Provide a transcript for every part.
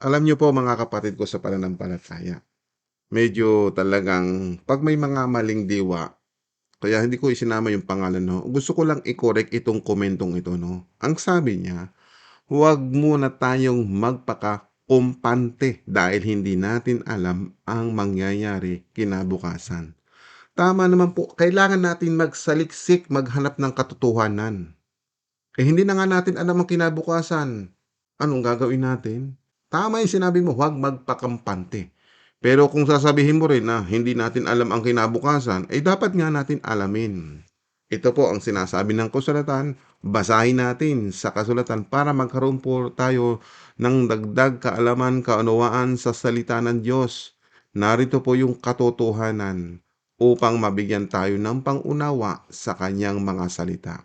Alam niyo po mga kapatid ko sa pananampalataya, medyo talagang 'pag may mga maling diwa, kaya hindi ko isinama yung pangalan 'no, gusto ko lang i-correct itong komentong ito 'no. Ang sabi niya, huwag muna tayong magpakakumpante dahil hindi natin alam ang mangyayari kinabukasan. Tama naman po, kailangan natin magsaliksik, maghanap ng katotohanan. Eh, hindi na nga natin alam ang kinabukasan, anong gagawin natin? Tama yung sinabi mo, huwag magpakampante. Pero kung sasabihin mo rin na hindi natin alam ang kinabukasan, eh dapat nga natin alamin. Ito po ang sinasabi ng kasulatan, basahin natin sa kasulatan para magkaroon po tayo ng dagdag kaalaman, kaunawaan sa salita ng Diyos. Narito po yung katotohanan upang mabigyan tayo ng pangunawa sa kanyang mga salita.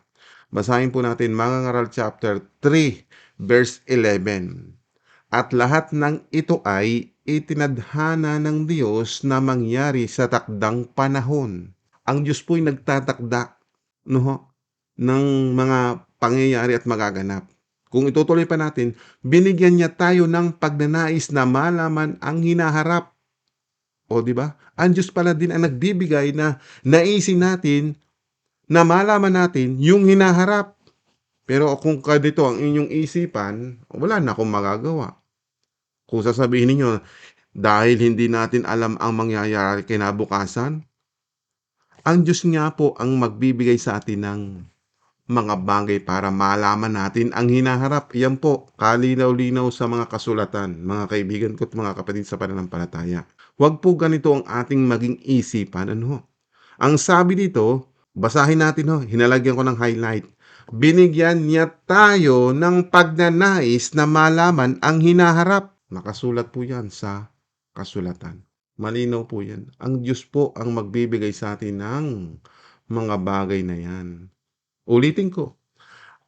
Basahin po natin mga ngaral chapter 3 verse 11. At lahat ng ito ay itinadhana ng Diyos na mangyari sa takdang panahon. Ang Diyos po'y nagtatakda no, ng mga pangyayari at magaganap. Kung itutuloy pa natin, binigyan niya tayo ng pagnanais na malaman ang hinaharap. O di ba? Ang Diyos pala din ang nagbibigay na naisin natin na malaman natin yung hinaharap. Pero kung kadito ang inyong isipan, wala na akong magagawa. Kung sasabihin ninyo, dahil hindi natin alam ang mangyayari kinabukasan, ang Diyos nga po ang magbibigay sa atin ng mga bagay para malaman natin ang hinaharap. Yan po, kalinaw-linaw sa mga kasulatan, mga kaibigan ko at mga kapatid sa pananampalataya. Huwag po ganito ang ating maging isipan. Ano? Ang sabi dito, basahin natin ho, hinalagyan ko ng highlight. Binigyan niya tayo ng pagnanais na malaman ang hinaharap. Nakasulat po yan sa kasulatan. Malinaw po yan. Ang Diyos po ang magbibigay sa atin ng mga bagay na yan. Ulitin ko.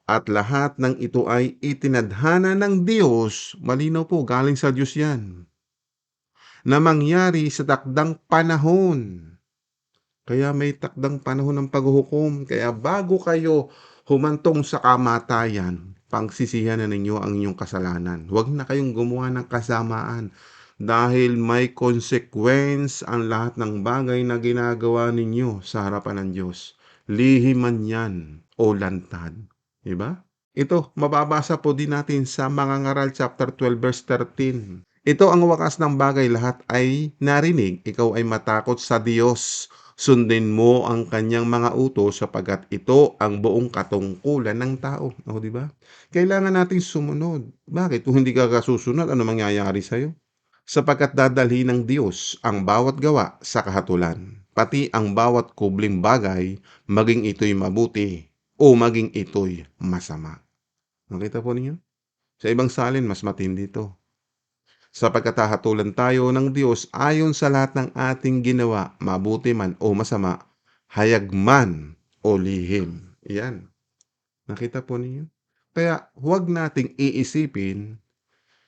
At lahat ng ito ay itinadhana ng Diyos. Malinaw po, galing sa Diyos yan. Na mangyari sa takdang panahon. Kaya may takdang panahon ng paghuhukom. Kaya bago kayo humantong sa kamatayan, pangsisihan na ninyo ang inyong kasalanan. Huwag na kayong gumawa ng kasamaan dahil may consequence ang lahat ng bagay na ginagawa ninyo sa harapan ng Diyos. Lihim man yan o lantad. Diba? Ito, mababasa po din natin sa mga ngaral chapter 12 verse 13. Ito ang wakas ng bagay lahat ay narinig, ikaw ay matakot sa Diyos. Sundin mo ang kanyang mga utos sapagat ito ang buong katungkulan ng tao. O, di ba? Kailangan nating sumunod. Bakit? Kung hindi ka kasusunod, ano mangyayari sa'yo? sapagkat dadalhin ng Diyos ang bawat gawa sa kahatulan, pati ang bawat kubling bagay, maging ito'y mabuti o maging ito'y masama. Nakita po ninyo? Sa ibang salin, mas matindi ito. Sapagkat hahatulan tayo ng Diyos ayon sa lahat ng ating ginawa, mabuti man o masama, hayag man o lihim. Yan. Nakita po ninyo? Kaya huwag nating iisipin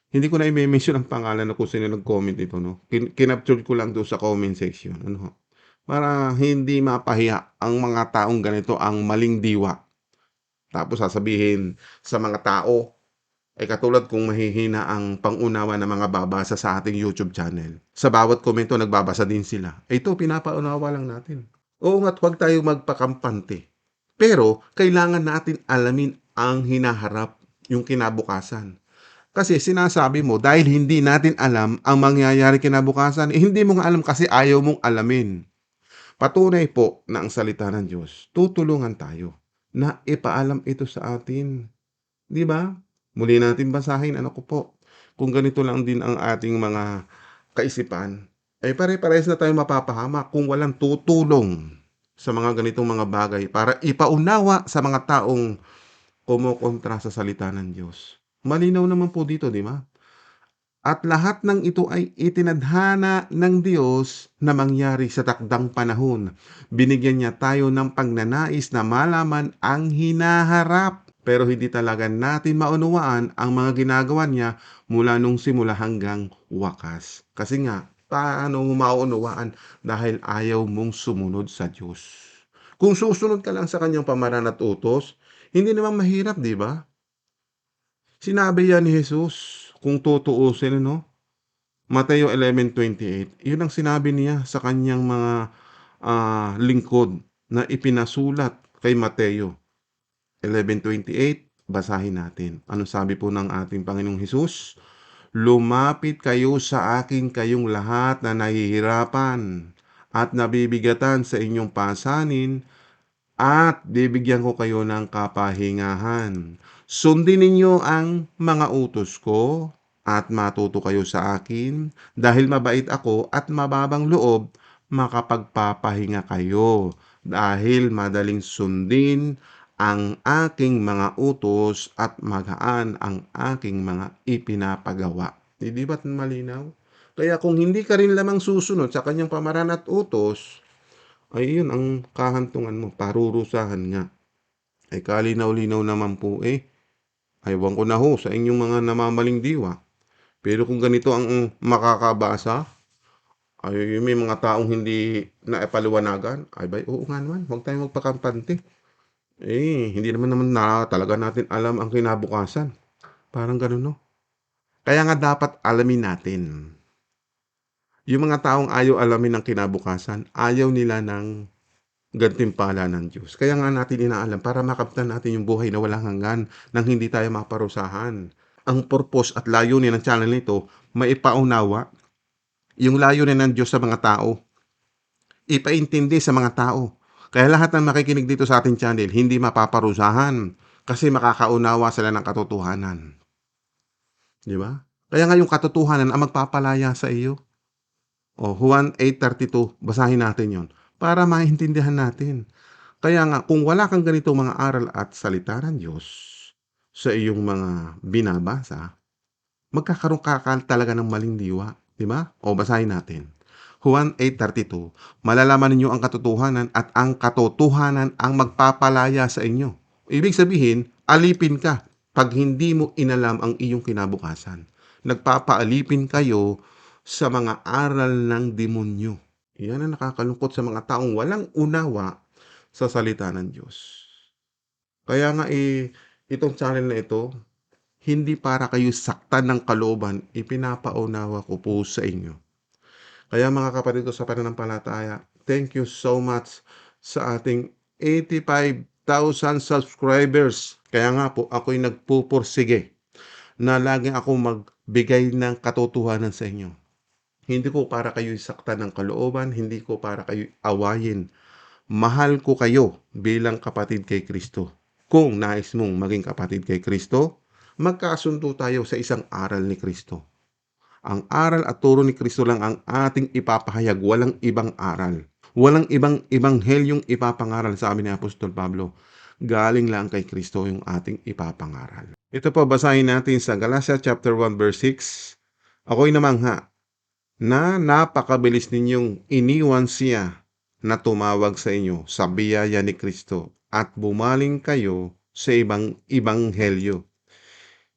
hindi ko na i-mention ang pangalan na kung sino nag-comment ito, no? Kin- kinapture ko lang doon sa comment section, ano? Para hindi mapahiya ang mga taong ganito ang maling diwa. Tapos sasabihin sa mga tao, ay katulad kung mahihina ang pangunawa ng mga babasa sa ating YouTube channel. Sa bawat komento, nagbabasa din sila. Ito, pinapaunawa lang natin. Oo nga't huwag tayo magpakampante. Pero, kailangan natin alamin ang hinaharap, yung kinabukasan. Kasi sinasabi mo, dahil hindi natin alam ang mangyayari kinabukasan, eh, hindi mo nga alam kasi ayaw mong alamin. Patunay po na ang salita ng Diyos, tutulungan tayo na ipaalam ito sa atin. Di ba? Muli natin basahin, ano ko po. Kung ganito lang din ang ating mga kaisipan, ay pare-pares na tayo mapapahama kung walang tutulong sa mga ganitong mga bagay para ipaunawa sa mga taong kumukontra sa salita ng Diyos. Malinaw naman po dito, di ba? At lahat ng ito ay itinadhana ng Diyos na mangyari sa takdang panahon. Binigyan niya tayo ng pagnanais na malaman ang hinaharap. Pero hindi talaga natin maunawaan ang mga ginagawa niya mula nung simula hanggang wakas. Kasi nga, paano mo maunawaan dahil ayaw mong sumunod sa Diyos. Kung susunod ka lang sa kanyang pamaran at utos, hindi naman mahirap, di ba? Sinabi yan ni Jesus, kung tutuusin ano, Mateo 11:28, yun ang sinabi niya sa kanyang mga, ah, lingkod na ipinasulat kay Mateo. 11:28, basahin natin. Anong sabi po ng ating Panginoong Hesus? Lumapit kayo sa akin kayong lahat na nahihirapan at nabibigatan sa inyong pasanin at bibigyan ko kayo ng kapahingahan. Sundin ninyo ang mga utos ko at matuto kayo sa akin dahil mabait ako at mababang loob makapagpapahinga kayo dahil madaling sundin ang aking mga utos at magaan ang aking mga ipinapagawa. Hindi ba't malinaw? Kaya kung hindi ka rin lamang susunod sa kanyang pamaraan at utos, ay yun ang kahantungan mo, parurusahan nga. Ay kalinaw-linaw naman po eh. Aywan ko na ho sa inyong mga namamaling diwa. Pero kung ganito ang makakabasa, ay may mga taong hindi naipaliwanagan, ay bay, oo nga naman, huwag tayong magpakampante. Eh, hindi naman naman na talaga natin alam ang kinabukasan. Parang ganun, no? Kaya nga dapat alamin natin. Yung mga taong ayaw alamin ng kinabukasan, ayaw nila ng gantimpala ng Diyos. Kaya nga natin inaalam para makamtan natin yung buhay na walang hanggan nang hindi tayo maparusahan. Ang purpose at layunin ng channel nito, maipaunawa yung layunin ng Diyos sa mga tao. Ipaintindi sa mga tao. Kaya lahat ng makikinig dito sa ating channel, hindi mapaparusahan kasi makakaunawa sila ng katotohanan. Di ba? Kaya nga yung katotohanan ang magpapalaya sa iyo. O, Juan 8.32, basahin natin yon para maintindihan natin. Kaya nga, kung wala kang ganito mga aral at salita ng Diyos sa iyong mga binabasa, magkakaroon ka talaga ng maling diwa. Di ba? O, basahin natin. Juan 8.32, malalaman ninyo ang katotohanan at ang katotohanan ang magpapalaya sa inyo. Ibig sabihin, alipin ka pag hindi mo inalam ang iyong kinabukasan. Nagpapaalipin kayo sa mga aral ng demonyo. Yan ang nakakalungkot sa mga taong walang unawa sa salita ng Diyos. Kaya nga eh, itong channel na ito, hindi para kayo saktan ng kalooban, ipinapaunawa ko po sa inyo. Kaya mga kapatid ko sa pananampalataya, thank you so much sa ating 85,000 subscribers. Kaya nga po, ako'y nagpupursige na lagi ako magbigay ng katotohanan sa inyo. Hindi ko para kayo saktan ng kalooban, hindi ko para kayo awayin. Mahal ko kayo bilang kapatid kay Kristo. Kung nais mong maging kapatid kay Kristo, magkasundo tayo sa isang aral ni Kristo. Ang aral at turo ni Kristo lang ang ating ipapahayag, walang ibang aral. Walang ibang ibanghelyong ipapangaral sa amin ni Apostol Pablo. Galing lang kay Kristo yung ating ipapangaral. Ito po, basahin natin sa Galatia chapter 1 verse 6. Ako'y namangha na napakabilis ninyong iniwan siya na tumawag sa inyo sa biyaya ni Kristo at bumaling kayo sa ibang ibanghelyo.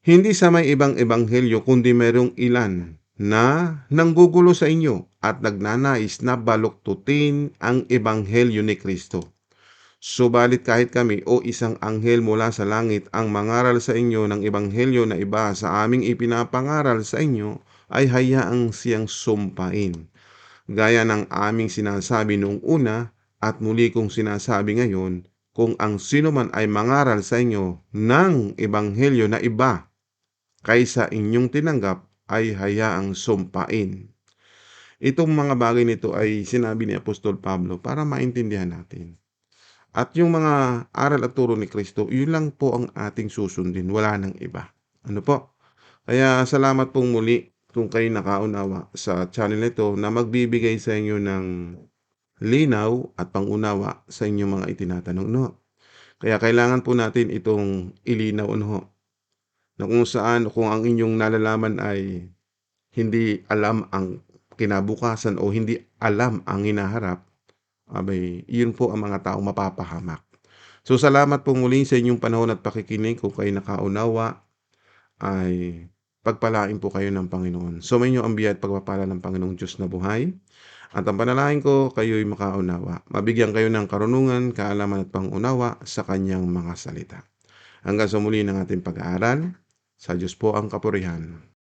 Hindi sa may ibang ebanghelyo kundi merong ilan na nanggugulo sa inyo at nagnanais na baluktutin ang ebanghelyo ni Kristo. Subalit kahit kami o isang anghel mula sa langit ang mangaral sa inyo ng ebanghelyo na iba sa aming ipinapangaral sa inyo, ay hayaang siyang sumpain. Gaya ng aming sinasabi noong una at muli kong sinasabi ngayon, kung ang sino man ay mangaral sa inyo ng ebanghelyo na iba kaysa inyong tinanggap ay hayaang sumpain. Itong mga bagay nito ay sinabi ni Apostol Pablo para maintindihan natin. At yung mga aral at turo ni Kristo, yun lang po ang ating susundin, wala nang iba. Ano po? Kaya salamat pong muli kung kayo nakaunawa sa channel nito na magbibigay sa inyo ng linaw at pangunawa sa inyong mga itinatanong no. Kaya kailangan po natin itong ilinaw no na kung saan kung ang inyong nalalaman ay hindi alam ang kinabukasan o hindi alam ang hinaharap, abay, yun po ang mga taong mapapahamak. So salamat po muli sa inyong panahon at pakikinig kung kayo nakaunawa ay pagpalain po kayo ng Panginoon. Sumayin niyo ang biyaya at pagpapala ng Panginoong Diyos na buhay. At ang panalangin ko, kayo'y makaunawa. Mabigyan kayo ng karunungan, kaalaman at pangunawa sa kanyang mga salita. Hanggang sa muli ng ating pag-aaral, sa Diyos po ang kapurihan.